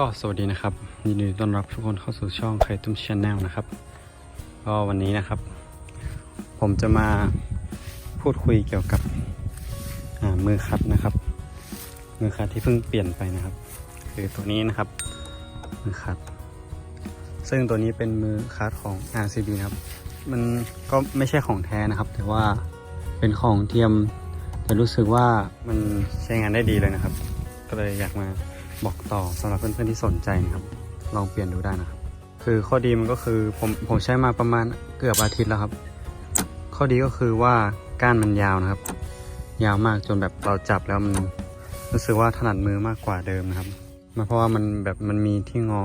ก็สวัสดีนะครับยินดีต้อนรับทุกคนเข้าสู่ช่องไคตุ้มชแนลนะครับก็วันนี้นะครับ ผมจะมาพูดคุยเกี่ยวกับมือคัดนะครับ มือคัดที่เพิ่งเปลี่ยนไปนะครับ คือตัวนี้นะครับ มือคัด ซึ่งตัวนี้เป็นมือคัดของ RCB นะครับ มันก็ไม่ใช่ของแท้นะครับ แต่ว่าเป็นของเทียมแต่รู้สึกว่ามันใช้งานได้ดีเลยนะครับ ก็เลยอยากมา บอกต่อสำหรับเพื่อนๆที่สนใจนะครับ ลองเปลี่ยนดูได้นะครับ คือข้อดีมันก็คือผมผมใช้มาประมาณเกือบอาทิตย์แล้วครับ ข้อดีก็คือว่าก้านมันยาวนะครับ ยาวมากจนแบบเราจับแล้วมันรู้สึกว่าถนัดมือมากกว่าเดิมนะครับมาเพราะว่ามันแบบมันมีที่งอ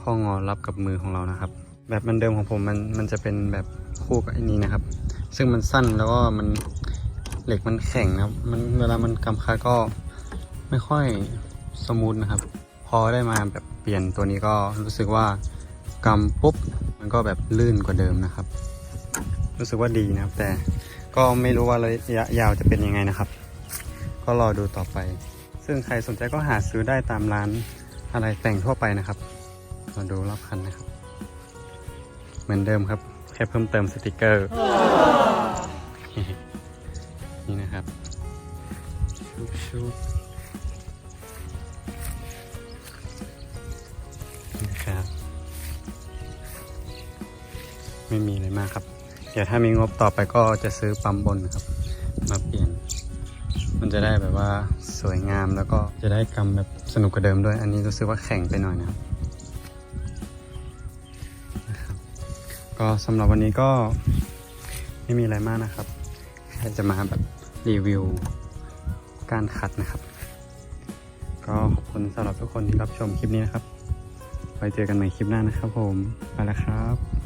ข้องอรับกับมือของเรานะครับ แบบมันเดิมของผมมันมันจะเป็นแบบคู่กับไอ้นี้นะครับ ซึ่งมันสั้นแล้วก็มันเหล็กมันแข็งนะครับ มันเวลามันกำคัดก็ไม่ค่อย สมูทนะครับ พอได้มาแบบเปลี่ยนตัวนี้ก็รู้สึกว่ากำปุ๊บมันก็แบบลื่นกว่าเดิมนะครับ รู้สึกว่าดีนะครับ แต่ก็ไม่รู้ว่าระยะยาวจะเป็นยังไงนะครับ ก็รอดูต่อไป ซึ่งใครสนใจก็หาซื้อได้ตามร้านอะไรแต่งทั่วไปนะครับมาดูรอบคันนะครับ เหมือนเดิมครับ แค่เพิ่มเติมสติกเกอร์ นี่นะครับชุบชุบนะครับ ไม่มีอะไรมากครับ เดี๋ยวถ้ามีงบต่อไปก็จะซื้อปั๊มบนครับ มาเปลี่ยน มันจะได้แบบว่าสวยงามแล้วก็จะได้กำแบบสนุกกว่าเดิมด้วย อันนี้รู้สึกว่าแข็งไปหน่อยนะครับนะครับ ก็สำหรับวันนี้ก็ไม่มีอะไรมากนะครับแค่จะมาแบบรีวิวการขัดนะครับ ก็ขอบคุณสำหรับทุกคนที่รับชมคลิปนี้นะครับ ไว้เจอกันใหม่คลิปหน้านะครับผม ไปแล้วครับ